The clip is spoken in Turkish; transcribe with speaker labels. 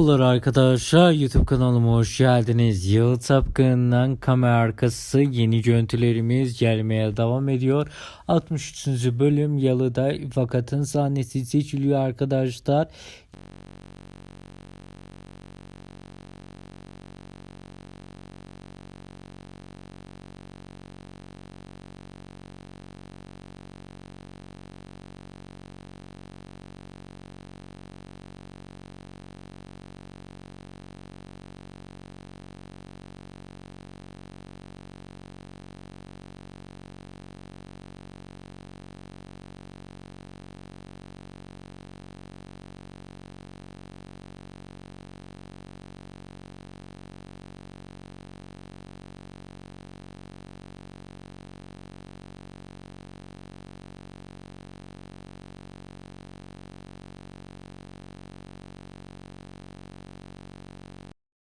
Speaker 1: Merhabalar arkadaşlar YouTube kanalıma hoş geldiniz. Yalı Tapkın'dan kamera arkası yeni görüntülerimiz gelmeye devam ediyor. 63. bölüm Yalı'da fakatın sahnesi seçiliyor arkadaşlar.